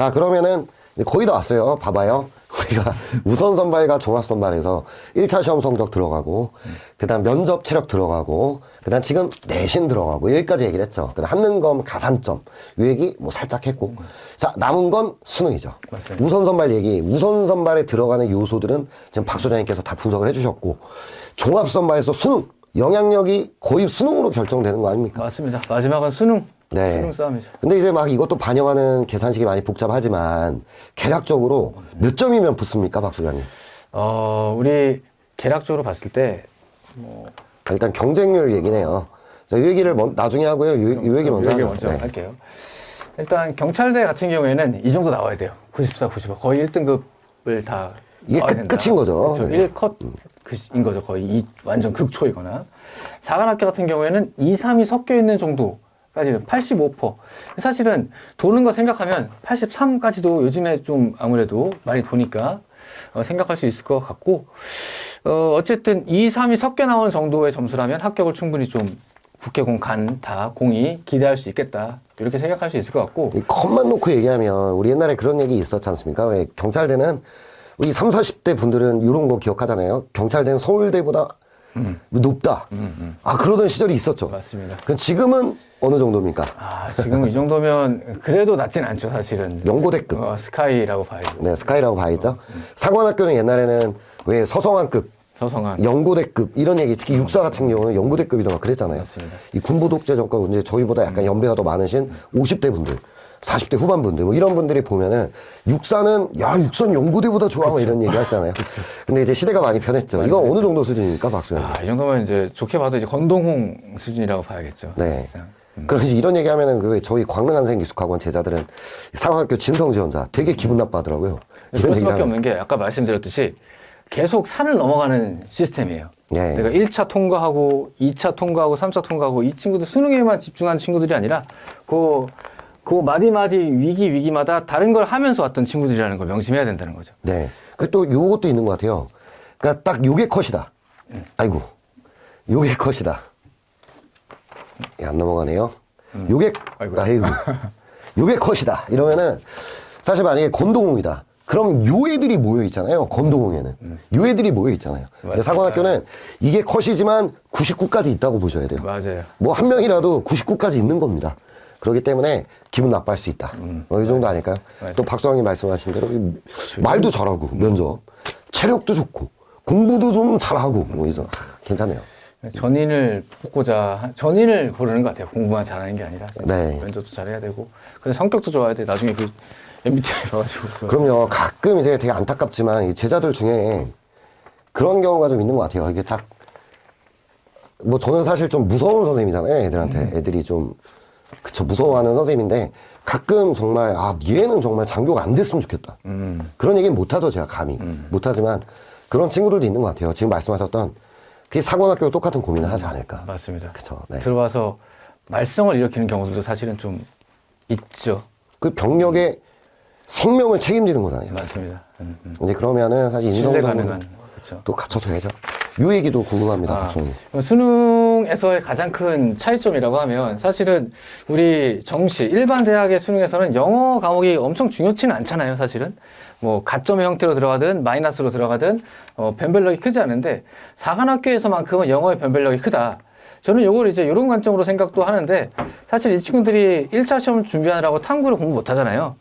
자, 그러면은 거의 다 왔어요. 봐봐요. 우리가 우선 선발과 종합 선발에서 1차 시험 성적 들어가고, 그 다음 면접 체력 들어가고, 그 다음 지금 내신 들어가고, 여기까지 얘기를 했죠. 그 다음 한능검 가산점, 요 얘기 뭐 살짝 했고. 자, 남은 건 수능이죠. 맞습니다. 우선 선발 얘기, 우선 선발에 들어가는 요소들은 지금 박 소장님께서 다 분석을 해주셨고, 종합 선발에서 수능, 영향력이 거의 수능으로 결정되는 거 아닙니까? 맞습니다. 마지막은 수능. 네. 수능 싸움이죠. 근데 이제 막 이것도 반영하는 계산식이 많이 복잡하지만 계략적으로 몇 점이면 붙습니까, 박 소장님? 어, 우리 계략적으로 봤을 때 아, 일단 경쟁률 얘기네요. 자, 이 얘기를 먼- 나중에 하고요. 이, 이 얘기 먼저 하죠. 먼저 네. 할게요. 일단 경찰대 같은 경우에는 이 정도 나와야 돼요. 94, 95. 거의 1등급을 다 이게 끝- 된다. 끝인 거죠. 그렇죠. 네. 1컷인 거죠. 거의 이 완전 극초이거나. 사관학교 같은 경우에는 2, 3이 섞여 있는 정도까지는 85%. 사실은 도는 거 생각하면 83까지도 요즘에 좀 아무래도 많이 도니까 어, 생각할 수 있을 것 같고 어, 어쨌든 2, 3이 섞여 나오는 정도의 점수라면 합격을 충분히 좀 국회공 간 다 공이 기대할 수 있겠다 이렇게 생각할 수 있을 것 같고 이 컷만 놓고 얘기하면 우리 옛날에 그런 얘기 있었지 않습니까? 왜 경찰대는 우리 3, 40대 분들은 이런 거 기억하잖아요. 경찰대는 서울대보다 높다. 아, 그러던 시절이 있었죠. 맞습니다. 그 지금은 어느 정도입니까? 아 지금 이 정도면 그래도 낮진 않죠 사실은 연고대급. 어, 스카이라고 봐야죠 네, 스카이라고 봐야죠. 사관학교는 옛날에는 왜 서성환급, 서성한 연고대급 이런 얘기 특히 육사 같은 경우는 연고대급이던가 그랬잖아요. 맞습니다. 이 군부 독재 정권 이제 저희보다 약간 연배가 더 많으신 50대 분들, 40대 후반 분들 뭐 이런 분들이 보면은 육사는 야 육선 연고대보다 좋아 뭐 이런 얘기 하시잖아요. 근데 이제 시대가 많이 변했죠. 이건 어느 정도 수준입니까, 박수현? 아, 이 정도면 이제 좋게 봐도 이제 건동홍 수준이라고 봐야겠죠 네. 그럼 이제 이런 얘기 하면은 그 저희 광릉한생 기숙학원 제자들은 상학교 진성 지원자 되게 기분 나빠하더라고요. 그럴 얘기를 수밖에. 없는 게 아까 말씀드렸듯이 계속 산을 넘어가는 시스템이에요. 예. 내가 1차 통과하고 2차 통과하고 3차 통과하고 이 친구들 수능에만 집중한 친구들이 아니라 그, 그 마디마디 위기 위기마다 다른 걸 하면서 왔던 친구들이라는 걸 명심해야 된다는 거죠. 네. 그또 요것도 있는 것 같아요. 그러니까 딱 요게 컷이다. 아이고. 요게 컷이다. 예, 안 넘어가네요. 요게 아이고. 아이고. 요게 컷이다. 이러면은 사실 만약에 건동홍이다. 그럼 요 애들이 모여 있잖아요. 건동홍에는. 요 애들이 모여 있잖아요. 근데. 사관학교는 이게 컷이지만 99까지 있다고 보셔야 돼요. 맞아요. 뭐 한 명이라도 99까지 있는 겁니다. 그렇기 때문에 기분 나빠할 수 있다. 어, 이 정도 아닐까요? 맞아요. 또 박수왕님 말씀하신 대로 이 말도 잘하고 면접, 체력도 좋고 공부도 좀 잘하고 뭐 이서 하, 괜찮네요. 전인을 뽑고자 한- 전인을 고르는 것 같아요. 공부만 잘하는 게 아니라 네. 면접도 잘해야 되고 근데 성격도 좋아야 돼. 나중에 그 MBTI 봐가지고 그- 그럼요. 가끔 이제 되게 안타깝지만 이 제자들 중에 그런 경우가 좀 있는 것 같아요. 이게 딱 뭐 저는 사실 좀 무서운 선생님이잖아요. 애들한테 애들이 좀 그쵸 무서워하는 선생님인데 가끔 정말 아 얘는 정말 장교가 안 됐으면 좋겠다. 음. 그런 얘기는 못하죠 제가 감히 못하지만 그런 친구들도 있는 것 같아요. 지금 말씀하셨던 그 사관학교 똑같은 고민을 하지 않을까. 맞습니다. 그쵸. 네. 들어와서 말썽을 일으키는 경우들도 사실은 좀 있죠. 그 병력의 생명을 책임지는 거잖아요. 맞습니다. 음, 음. 이제 그러면은 사실 가능한 그렇죠. 또 갖춰줘야죠. 요 얘기도 궁금합니다, 아, 박수님. 수능 에서의 가장 큰 차이점이라고 하면 사실은 우리 정시 일반 대학의 수능에서는 영어 과목이 엄청 중요치는 않잖아요, 사실은. 뭐 가점의 형태로 들어가든 마이너스로 들어가든 어, 변별력이 크지 않은데 사관학교에서만큼은 영어의 변별력이 크다. 저는 요걸 이제 이런 관점으로 생각도 하는데 사실 이 친구들이 1차 시험 준비하느라고 탕구를 공부 못 하잖아요.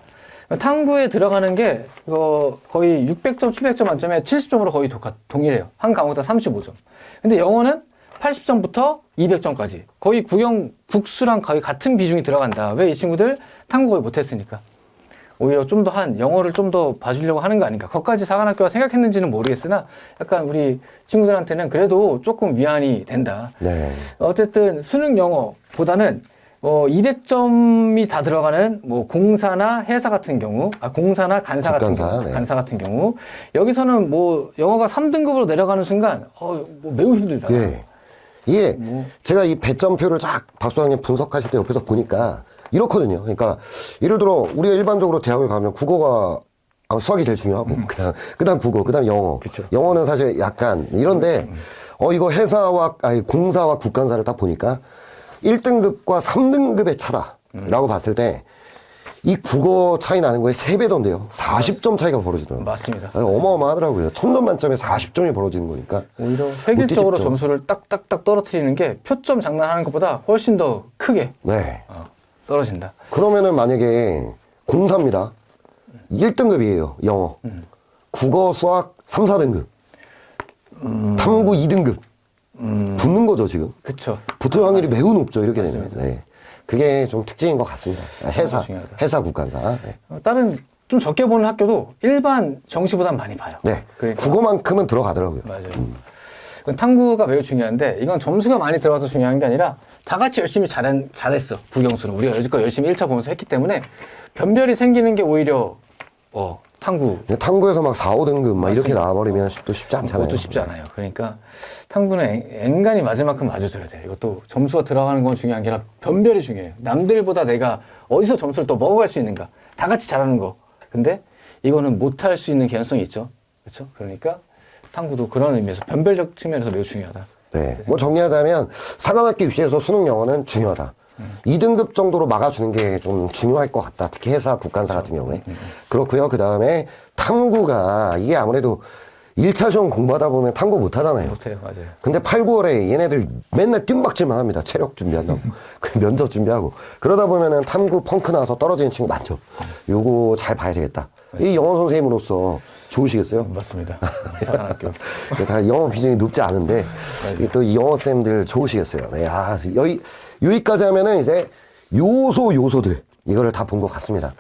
탕구에 들어가는 게 이거 거의 600점, 700점 만점에 70점으로 거의 똑같, 동일해요. 한 과목당 35점. 근데 영어는 80점부터 200점까지 거의 구형 국수랑 거의 같은 비중이 들어간다. 왜 이 친구들 탕구 거의 못했으니까. 오히려 좀 더 한 영어를 좀 더 봐주려고 하는 거 아닌가. 거기까지 사관학교가 생각했는지는 모르겠으나 약간 우리 친구들한테는 그래도 조금 위안이 된다. 네. 어쨌든 수능 영어보다는 어 200점이 다 들어가는 뭐 공사나 회사 같은 경우, 아 공사나 간사 같은 국간사, 경우, 네. 간사 같은 경우 여기서는 뭐 영어가 3등급으로 내려가는 순간 어 뭐 매우 힘들다. 예. 이게 뭐. 제가 이 배점표를 쫙 박수왕님 분석하실 때 옆에서 보니까 이렇거든요. 그러니까 예를 들어 우리가 일반적으로 대학을 가면 국어가 아, 수학이 제일 중요하고 그다음 그다음 국어 그다음 영어 음. 그쵸. 음, 영어는 사실 약간 이런데 어 이거 회사와 아니 공사와 국간사를 딱 보니까 1등급과 3등급의 차다라고 음. 봤을 때 이 국어 차이 나는 거에 세배 던데요 40점 차이가 벌어지더라고요. 맞습니다. 아니, 어마어마하더라고요. 천 점 만점에 40점이 벌어지는 거니까. 오히려 뒤집죠. 점수를 딱딱딱 떨어뜨리는 게 표점 장난하는 것보다 훨씬 더 크게 네. 어, 떨어진다. 그러면은 만약에 공사입니다. 1등급이에요, 영어. 국어, 수학 3, 4등급. 탐구 2등급. 붙는 거죠, 지금. 그쵸. 붙을 확률이 매우 높죠, 이렇게 되면. 네. 그게 좀 특징인 것 같습니다. 해사, 중요하다. 해사 국간사. 네. 어, 다른 좀 적게 보는 학교도 일반 정시보단 많이 봐요. 네. 그러니까 국어만큼은 들어가더라고요. 맞아요. 그 탐구가 매우 중요한데 이건 점수가 많이 들어가서 중요한 게 아니라 다 같이 열심히 잘한, 잘했어. 국영수는. 우리가 여지껏 열심히 1차 보면서 했기 때문에 변별이 생기는 게 오히려 어, 탐구 근데 탐구에서 막 4, 5등급 막 이렇게 나와버리면 또 쉽지 않잖아요. 그것도 쉽지 않아요. 그러니까 탐구는 앵- 앵간히 맞을 만큼 맞아줘야 돼. 이것도 점수가 들어가는 건 중요한 게 아니라 변별이 중요해요. 남들보다 내가 어디서 점수를 더 먹어갈 수 있는가. 다 같이 잘하는 거. 근데 이거는 못할 수 있는 개연성이 있죠. 그렇죠? 그러니까 탐구도 그런 의미에서 변별력 측면에서 매우 중요하다. 네. 뭐 정리하자면 사관학교 입시에서 수능 영어는 중요하다. 2등급 정도로 막아주는 게 좀 중요할 것 같다. 특히 회사 국간사 같은 경우에. 그렇고요. 그 다음에 탐구가 이게 아무래도 1차 시험 공부하다 보면 탐구 못 하잖아요. 못해요. 맞아요. 근데 8, 9월에 얘네들 맨날 뜀박질만 합니다. 체력 준비한다고. 그 면접 준비하고. 그러다 보면은 탐구 펑크 나서 떨어지는 친구 많죠. 요거 잘 봐야 되겠다. 이 영어 선생님으로서 좋으시겠어요? 맞습니다. 사관학교. 다 영어 비중이 높지 않은데 또이 영어 쌤들 좋으시겠어요. 네, 아, 여기 여기까지 하면은 이제 요소 요소들 이거를 다 본 것 같습니다.